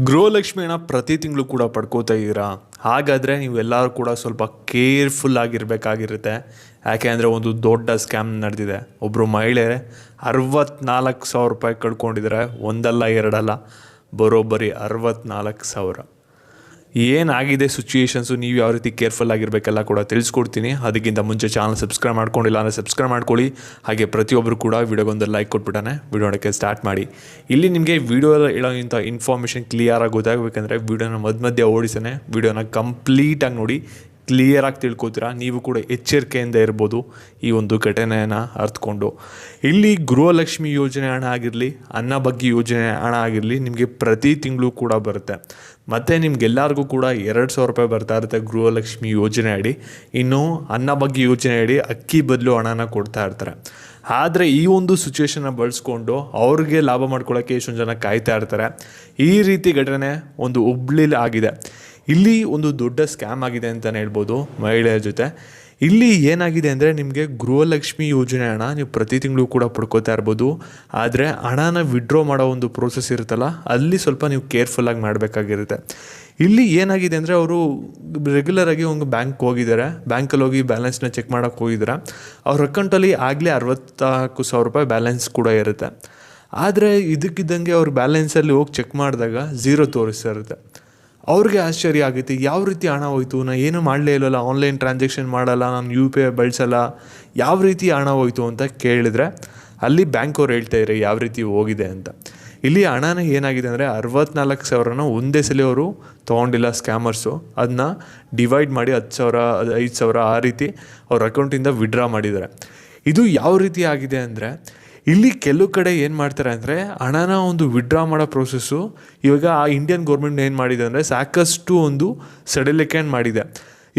ಗೃಹಲಕ್ಷ್ಮಿ ಹಣ ಪ್ರತಿ ತಿಂಗಳು ಕೂಡ ಪಡ್ಕೋತಾ ಇದ್ದೀರಾ? ಹಾಗಾದರೆ ನೀವೆಲ್ಲರೂ ಕೂಡ ಸ್ವಲ್ಪ ಕೇರ್ಫುಲ್ ಆಗಿರಬೇಕಾಗಿರುತ್ತೆ. ಯಾಕೆ ಅಂದರೆ ಒಂದು ದೊಡ್ಡ ಸ್ಕ್ಯಾಮ್ ನಡೆದಿದೆ. ಒಬ್ಬರು ಮಹಿಳೆ ಅರವತ್ನಾಲ್ಕು ಸಾವಿರ ರೂಪಾಯಿ ಕಳ್ಕೊಂಡಿದ್ದಾರೆ. ಒಂದಲ್ಲ ಎರಡಲ್ಲ. ಬರೋಬ್ಬರಿ ಅರವತ್ನಾಲ್ಕು ಸಾವಿರ. ಏನಾಗಿದೆ ಸಿಚುಯೇಷನ್ಸು ನೀವು ಯಾವ ರೀತಿ ಕೇರ್ಫುಲ್ ಆಗಿರಬೇಕೆಲ್ಲ ಕೂಡ ತಿಳಿಸ್ಕೊಡ್ತೀನಿ. ಅದಕ್ಕಿಂತ ಮುಂಚೆ ಚಾನಲ್ ಸಬ್ಸ್ಕ್ರೈಬ್ ಮಾಡ್ಕೊಂಡಿಲ್ಲ ಅಂದರೆ ಸಬ್ಸ್ಕ್ರೈಬ್ ಮಾಡ್ಕೊಳ್ಳಿ. ಹಾಗೆ ಪ್ರತಿಯೊಬ್ಬರು ಕೂಡ ವಿಡಿಯೋಗೊಂದು ಲೈಕ್ ಕೊಟ್ಬಿಟ್ಟಾನೆ ವೀಡಿಯೋ ನೋಡೋಕ್ಕೆ ಸ್ಟಾರ್ಟ್ ಮಾಡಿ. ಇಲ್ಲಿ ನಿಮಗೆ ವಿಡಿಯೋ ಹೇಳೋಂಥ ಇನ್ಫಾರ್ಮೇಷನ್ ಕ್ಲಿಯರಾಗಿ ಗೊತ್ತಾಗಬೇಕಂದ್ರೆ ವಿಡಿಯೋನ ಮಧ್ಯ ಮಧ್ಯೆ ಓಡಿಸಾನೆ ವಿಡಿಯೋನ ಕಂಪ್ಲೀಟಾಗಿ ನೋಡಿ. ಕ್ಲಿಯರಾಗಿ ತಿಳ್ಕೊತೀರಾ? ನೀವು ಕೂಡ ಎಚ್ಚರಿಕೆಯಿಂದ ಇರ್ಬೋದು ಈ ಒಂದು ಘಟನೆಯನ್ನು ಅರ್ಥಕೊಂಡು ಇಲ್ಲಿ ಗೃಹಲಕ್ಷ್ಮಿ ಯೋಜನೆ ಹಣ ಆಗಿರಲಿ ಅನ್ನಭಾಗ್ಯ ಯೋಜನೆ ಹಣ ಆಗಿರಲಿ, ನಿಮಗೆ ಪ್ರತಿ ತಿಂಗಳು ಕೂಡ ಬರುತ್ತೆ. ಮತ್ತು ನಿಮ್ಗೆಲ್ಲರಿಗೂ ಕೂಡ ಎರಡು ಸಾವಿರ ರೂಪಾಯಿ ಬರ್ತಾ ಇರುತ್ತೆ ಗೃಹಲಕ್ಷ್ಮಿ ಯೋಜನೆ ಅಡಿ. ಇನ್ನು ಅನ್ನಭಾಗ್ಯ ಯೋಜನೆ ಅಡಿ ಅಕ್ಕಿ ಬದಲು ಹಣನ ಕೊಡ್ತಾ ಇರ್ತಾರೆ. ಆದರೆ ಈ ಒಂದು ಸಿಚುವೇಶನ್ನ ಬಳಸ್ಕೊಂಡು ಅವ್ರಿಗೆ ಲಾಭ ಮಾಡ್ಕೊಳ್ಳೋಕ್ಕೆ ಎಷ್ಟೊಂದು ಜನ ಕಾಯ್ತಾ ಇರ್ತಾರೆ. ಈ ರೀತಿ ಘಟನೆ ಒಂದು ಹುಬ್ಳಿಲಿ ಆಗಿದೆ. ಇಲ್ಲಿ ಒಂದು ದೊಡ್ಡ ಸ್ಕ್ಯಾಮ್ ಆಗಿದೆ ಅಂತಲೇ ಹೇಳ್ಬೋದು ಮಹಿಳೆಯರ ಜೊತೆ. ಇಲ್ಲಿ ಏನಾಗಿದೆ ಅಂದರೆ ನಿಮಗೆ ಗೃಹಲಕ್ಷ್ಮಿ ಯೋಜನೆ ಹಣ ನೀವು ಪ್ರತಿ ತಿಂಗಳು ಕೂಡ ಪಡ್ಕೋತಾ ಇರ್ಬೋದು. ಆದರೆ ಹಣನ ವಿಡ್ರಾ ಮಾಡೋ ಒಂದು ಪ್ರೋಸೆಸ್ ಇರುತ್ತಲ್ಲ, ಅಲ್ಲಿ ಸ್ವಲ್ಪ ನೀವು ಕೇರ್ಫುಲ್ಲಾಗಿ ಮಾಡಬೇಕಾಗಿರುತ್ತೆ. ಇಲ್ಲಿ ಏನಾಗಿದೆ ಅಂದರೆ ಅವರು ರೆಗ್ಯುಲರಾಗಿ ಒಂದು ಬ್ಯಾಂಕ್ ಹೋಗಿದ್ದಾರೆ. ಬ್ಯಾಂಕಲ್ಲಿ ಹೋಗಿ ಬ್ಯಾಲೆನ್ಸ್ನ ಚೆಕ್ ಮಾಡೋಕ್ಕೆ ಹೋಗಿದ್ದಾರೆ ಅವ್ರ ಅಕೌಂಟಲ್ಲಿ ಆಗಲೇ ಅರವತ್ತಾಲ್ಕು ಸಾವಿರ ರೂಪಾಯಿ ಬ್ಯಾಲೆನ್ಸ್ ಕೂಡ ಇರುತ್ತೆ. ಆದರೆ ಇದಕ್ಕಿದ್ದಂಗೆ ಅವ್ರ ಬ್ಯಾಲೆನ್ಸಲ್ಲಿ ಹೋಗಿ ಚೆಕ್ ಮಾಡಿದಾಗ ಝೀರೋ ತೋರಿಸ್ತಾ ಇರುತ್ತೆ. ಅವ್ರಿಗೆ ಆಶ್ಚರ್ಯ ಆಗುತ್ತೆ, ಯಾವ ರೀತಿ ಹಣ ಹೋಯ್ತು ನಾನು ಏನು ಮಾಡಲೇ ಇಲ್ಲಲ್ಲ ಆನ್ಲೈನ್ ಟ್ರಾನ್ಸಾಕ್ಷನ್ ಮಾಡಲ್ಲ, ನಾನು ಯು ಪಿ ಐ ಬಳಸಲ್ಲ, ಯಾವ ರೀತಿ ಹಣ ಹೋಯಿತು ಅಂತ ಕೇಳಿದ್ರೆ, ಅಲ್ಲಿ ಬ್ಯಾಂಕ್ ಅವ್ರು ಹೇಳ್ತಾ ಇದ್ದಾರೆ ಯಾವ ರೀತಿ ಹೋಗಿದೆ ಅಂತ. ಇಲ್ಲಿ ಹಣನ ಏನಾಗಿದೆ ಅಂದರೆ, ಅರವತ್ನಾಲ್ಕು ಸಾವಿರನ ಒಂದೇ ಸಲ ಅವರು ತೊಗೊಂಡಿಲ್ಲ ಸ್ಕ್ಯಾಮರ್ಸು ಅದನ್ನ ಡಿವೈಡ್ ಮಾಡಿ ಹತ್ತು ಸಾವಿರ, ಐದು ಸಾವಿರ ಆ ರೀತಿ ಅವ್ರ ಅಕೌಂಟಿಂದ ವಿಡ್ರಾ ಮಾಡಿದ್ದಾರೆ. ಇದು ಯಾವ ರೀತಿ ಆಗಿದೆ ಅಂದರೆ ಇಲ್ಲಿ ಕೆಲವು ಕಡೆ ಏನು ಮಾಡ್ತಾರೆ ಅಂದರೆ ಹಣನ ಒಂದು ವಿಡ್ರಾ ಮಾಡೋ ಪ್ರೋಸೆಸ್ಸು ಇವಾಗ ಆ ಇಂಡಿಯನ್ ಗೌರ್ಮೆಂಟ್ ಏನು ಮಾಡಿದೆ ಅಂದರೆ ಸಾಕಷ್ಟು ಒಂದು ಸಡಿಲಿಕೆಯನ್ನು ಮಾಡಿದೆ.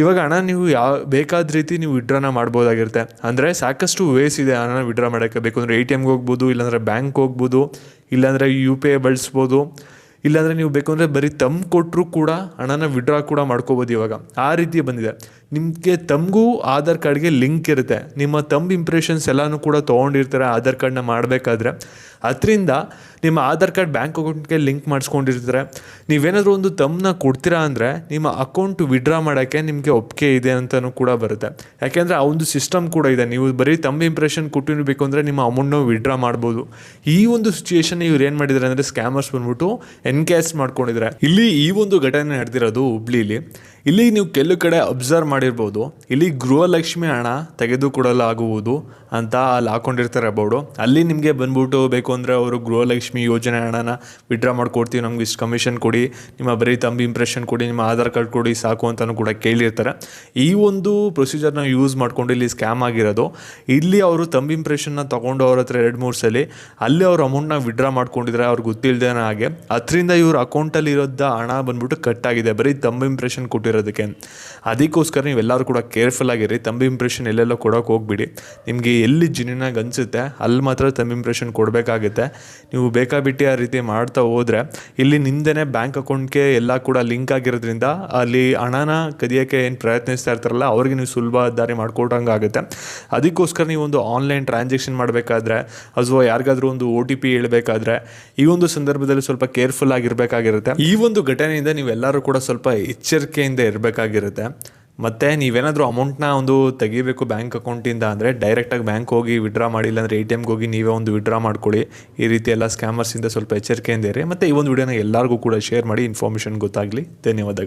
ಇವಾಗ ಹಣ ನೀವು ಯಾವ, ಬೇಕಾದ ರೀತಿ ನೀವು ವಿಡ್ರಾನ ಮಾಡ್ಬೋದಾಗಿರುತ್ತೆ. ಅಂದರೆ ಸಾಕಷ್ಟು ವೇಸ್ ಇದೆ ಹಣನ ವಿಡ್ರಾ ಮಾಡೋಕ್ಕೆ. ಬೇಕು ಅಂದರೆ ಎ ಟಿ ಎಮ್ಗೆ ಹೋಗ್ಬೋದು, ಇಲ್ಲಾಂದರೆ ಬ್ಯಾಂಕ್ ಹೋಗ್ಬೋದು, ಇಲ್ಲಾಂದರೆ ಯು ಪಿ ಐ ಬಳಸ್ಬೋದು, ಇಲ್ಲಾಂದರೆ ನೀವು ಬೇಕು ಅಂದರೆ ಬರೀ ತಮ್ಮ ಕೊಟ್ಟರು ಕೂಡ ಹಣನ ವಿಡ್ರಾ ಕೂಡ ಮಾಡ್ಕೋಬೋದು ಇವಾಗ. ಆ ರೀತಿ ಬಂದಿದೆ. ನಿಮಗೆ ತಮಗೂ ಆಧಾರ್ ಕಾರ್ಡ್ಗೆ ಲಿಂಕ್ ಇರುತ್ತೆ. ನಿಮ್ಮ ತಂಬ್ ಇಂಪ್ರೆಷನ್ಸ್ ಎಲ್ಲನೂ ಕೂಡ ತೊಗೊಂಡಿರ್ತಾರೆ ಆಧಾರ್ ಕಾರ್ಡ್ನ ಮಾಡಬೇಕಾದ್ರೆ. ಅದರಿಂದ ನಿಮ್ಮ ಆಧಾರ್ ಕಾರ್ಡ್ ಬ್ಯಾಂಕ್ ಅಕೌಂಟ್ಗೆ ಲಿಂಕ್ ಮಾಡಿಸ್ಕೊಂಡಿರ್ತಾರೆ. ನೀವೇನಾದರೂ ಒಂದು ತಮ್ಮನ್ನ ಕೊಡ್ತೀರಾ ಅಂದರೆ ನಿಮ್ಮ ಅಕೌಂಟ್ ವಿಡ್ರಾ ಮಾಡೋಕ್ಕೆ ನಿಮಗೆ ಒಪ್ಪಿಗೆ ಇದೆ ಅಂತಲೂ ಕೂಡ ಬರುತ್ತೆ. ಯಾಕೆಂದರೆ ಆ ಒಂದು ಸಿಸ್ಟಮ್ ಕೂಡ ಇದೆ. ನೀವು ಬರೀ ತಂಬ್ ಇಂಪ್ರೆಷನ್ ಕೊಟ್ಟಿರಬೇಕು ಅಂದರೆ ನಿಮ್ಮ ಅಮೌಂಟ್ನ ವಿಡ್ರಾ ಮಾಡ್ಬೋದು. ಈ ಒಂದು ಸಿಚುಯೇಷನ್ ಇವ್ರು ಏನು ಮಾಡಿದ್ದಾರೆ ಅಂದರೆ ಸ್ಕ್ಯಾಮರ್ಸ್ ಬಂದ್ಬಿಟ್ಟು ಎನ್ಕ್ಯಾಸ್ ಮಾಡ್ಕೊಂಡಿದ್ದಾರೆ ಇಲ್ಲಿ ಈ ಒಂದು ಘಟನೆ ನಡೆದಿರೋದು ಹುಬ್ಳಿಲಿ. ಇಲ್ಲಿ ನೀವು ಕೆಲವು ಕಡೆ ಅಬ್ಸರ್ವ್ ಮಾಡಿರ್ಬೋದು. ಇಲ್ಲಿ ಗೃಹಲಕ್ಷ್ಮಿ ಹಣ ತೆಗೆದುಕೊಡಲಾಗುವುದು ಅಂತ ಅಲ್ಲಿ ಹಾಕೊಂಡಿರ್ತಾರೆ ಬೋರ್ಡು ಅಲ್ಲಿ ನಿಮಗೆ ಬಂದ್ಬಿಟ್ಟು ಬೇಕು ಅಂದರೆ ಅವರು ಗೃಹಲಕ್ಷ್ಮಿ ಯೋಜನೆ ಹಣನ ವಿಡ್ರಾ ಮಾಡ್ಕೊಡ್ತೀವಿ. ನಮ್ಗೆ ಇಷ್ಟು ಕಮಿಷನ್ ಕೊಡಿ, ನಿಮ್ಮ ಬರೀ ತಂಬಿ ಇಂಪ್ರೆಷನ್ ಕೊಡಿ, ನಿಮ್ಮ ಆಧಾರ್ ಕಾರ್ಡ್ ಕೊಡಿ ಸಾಕು ಅಂತಲೂ ಕೂಡ ಕೇಳಿರ್ತಾರೆ. ಈ ಒಂದು ಪ್ರೊಸೀಜರ್ನ ಯೂಸ್ ಮಾಡ್ಕೊಂಡು ಇಲ್ಲಿ ಸ್ಕ್ಯಾಮ್ ಆಗಿರೋದು. ಇಲ್ಲಿ ಅವರು ತಂಬಿ ಇಂಪ್ರೆಷನ್ನ ತೊಗೊಂಡು ಅವ್ರ ಹತ್ರ ಎರಡು ಮೂರು ಸಲ ಅಲ್ಲಿ ಅವ್ರ ಅಮೌಂಟ್ನ ವಿಡ್ರಾ ಮಾಡ್ಕೊಂಡಿದ್ರೆ ಅವ್ರಿಗೆ ಗೊತ್ತಿಲ್ಲದೆ ಹಾಗೆ, ಅದರಿಂದ ಇವ್ರ ಅಕೌಂಟಲ್ಲಿ ಇರೋದ ಹಣ ಬಂದ್ಬಿಟ್ಟು ಕಟ್ ಆಗಿದೆ. ಬರೀ ತಂಬ ಇಂಪ್ರೆಷನ್ ಕೊಟ್ಟಿರೋದಕ್ಕೆ. ಅದಕ್ಕೋಸ್ಕರ ನೀವೆಲ್ಲರೂ ಕೂಡ ಕೇರ್ಫುಲ್ ಆಗಿರಿ. ತಂಬಿ ಇಂಪ್ರೆಷನ್ ಎಲ್ಲೆಲ್ಲೋ ಕೊಡೋಕೆ ಹೋಗ್ಬಿಡಿ. ನಿಮಗೆ ಎಲ್ಲಿ ಜಿನಿನಾಗಿ ಅನಿಸುತ್ತೆ, ಅಲ್ಲಿ ಮಾತ್ರ ತಂಬಿ ಇಂಪ್ರೆಷನ್ ಕೊಡಬೇಕಾಗುತ್ತೆ. ನೀವು ಬೇಕಾಬಿಟ್ಟು ಆ ರೀತಿ ಮಾಡ್ತಾ ಹೋದರೆ, ಇಲ್ಲಿ ನಿಂದೇ ಬ್ಯಾಂಕ್ ಅಕೌಂಟ್ಗೆ ಎಲ್ಲ ಕೂಡ ಲಿಂಕ್ ಆಗಿರೋದ್ರಿಂದ ಅಲ್ಲಿ ಹಣನ ಕದಿಯೋಕ್ಕೆ ಏನು ಪ್ರಯತ್ನಿಸ್ತಾ ಇರ್ತಾರಲ್ಲ, ಅವ್ರಿಗೆ ನೀವು ಸುಲಭ ದಾರಿ ಮಾಡ್ಕೊಟ್ಟಂಗೆ ಆಗುತ್ತೆ ಅದಕ್ಕೋಸ್ಕರ ನೀವು ಒಂದು ಆನ್ಲೈನ್ ಟ್ರಾನ್ಸಾಕ್ಷನ್ ಮಾಡಬೇಕಾದ್ರೆ ಅಥವಾ ಯಾರಿಗಾದರೂ ಒಂದು ಒ ಟಿ ಪಿ ಹೇಳಬೇಕಾದ್ರೆ, ಈ ಒಂದು ಸಂದರ್ಭದಲ್ಲಿ ಸ್ವಲ್ಪ ಕೇರ್ಫುಲ್ ಆಗಿರಬೇಕಾಗಿರುತ್ತೆ. ಈ ಒಂದು ಘಟನೆಯಿಂದ ನೀವೆಲ್ಲರೂ ಕೂಡ ಸ್ವಲ್ಪ ಎಚ್ಚರಿಕೆಯಿಂದ ಇರಬೇಕಾಗಿರುತ್ತೆ. ಮತ್ತು ನೀವೇನಾದರೂ ಅಮೌಂಟ್ನ ಒಂದು ತೆಗಿಬೇಕು ಬ್ಯಾಂಕ್ ಅಕೌಂಟಿಂದ ಅಂದರೆ ಡೈರೆಕ್ಟಾಗಿ ಬ್ಯಾಂಕ್ ಹೋಗಿ ವಿಡ್ರಾ ಮಾಡಿ ಇಲ್ಲಾಂದರೆ ಎ ಟಿ ಎಮ್ಗೆ ಹೋಗಿ ನೀವೇ ಒಂದು ವಿಡ್ರಾ ಮಾಡ್ಕೊಳ್ಳಿ. ಈ ರೀತಿ ಎಲ್ಲ ಸ್ಕ್ಯಾಮರ್ಸಿಂದ ಸ್ವಲ್ಪ ಎಚ್ಚರಿಕೆಯಿಂದ ಇರಿ. ಮತ್ತು ಈ ಒಂದು ವಿಡಿಯೋನ ಎಲ್ಲರಿಗೂ ಕೂಡ ಶೇರ್ ಮಾಡಿ ಇನ್ಫಾರ್ಮೇಷನ್ ಗೊತ್ತಾಗಲಿ. ಧನ್ಯವಾದಗಳು.